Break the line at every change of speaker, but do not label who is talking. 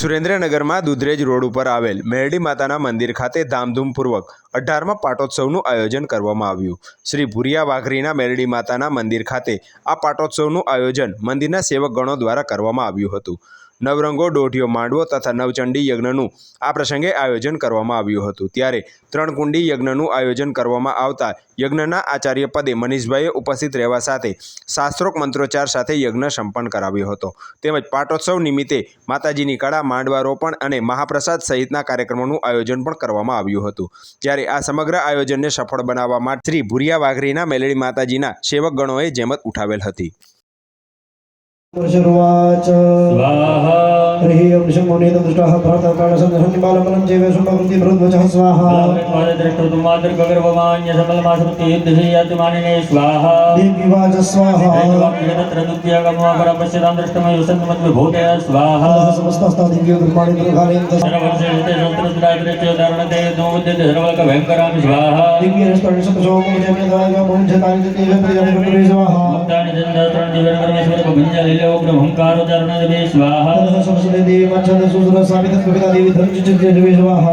સુરેન્દ્રનગરમાં દુધરેજ રોડ ઉપર આવેલ મેરડી માતાના મંદિર ખાતે ધામધૂમપૂર્વક અઢારમાં પાટોત્સવનું આયોજન કરવામાં આવ્યું. શ્રી ભુરિયા વાઘરીના મેરડી માતાના મંદિર ખાતે આ પાટોત્સવનું આયોજન મંદિરના સેવકગણો દ્વારા કરવામાં આવ્યું હતું. નવરંગો, દોઢિયો માંડવો તથા નવચંડી યજ્ઞનું આ પ્રસંગે આયોજન કરવામાં આવ્યું હતું. ત્યારે ત્રણ કુંડી યજ્ઞનું આયોજન કરવામાં આવતા યજ્ઞના આચાર્ય પદે મનીષભાઈએ ઉપસ્થિત રહેવા સાથે શાસ્ત્રોક મંત્રોચ્ચાર સાથે યજ્ઞ સંપન્ન કરાવ્યો હતો. તેમજ પાટોત્સવ નિમિત્તે માતાજીની કળા માંડવા રોપણ અને મહાપ્રસાદ સહિતના કાર્યક્રમોનું આયોજન પણ કરવામાં આવ્યું હતું. જ્યારે આ સમગ્ર આયોજનને સફળ બનાવવા માટે શ્રી ભુરિયા વાઘરીના મેલડી માતાજીના સેવકગણોએ જેમત ઉઠાવેલ હતી.
पुरुषरुवाच
स्वाहा
हरिः ॐ शम्भुनेतं दृष्टाः भारतकालसन्दर्शनं बालबलं चैवेशुम्भवन्ति बृहद्वचः स्वाहा।
स्वाहा।
देवीवाच स्वाहा।
पश्यतां दृष्टमयुसन्मद्विभूतय स्वाहा।
समस्तस्तादिव्यो दुर्माणि
दुर्गारेन्द सर्वशस्त्रदायत्रेत्योदारणते दोमुद्यते सर्वकभयङ्करामि स्वाहा।
दिव्यस्तरणशतशोमुजमेदायमुञ्जतानि स्वाहा। भक्तानि जन्दात्राणि
दिव्यकर्मेश्वर गुञ्जलिलोग्रहङ्कारोदारणदेवे स्वाहा
ధనుషుని దేవి మచ్చ సూత్ర సమిత సుఖిత దేవి ధనుషు చిత్ర విశ్వాహ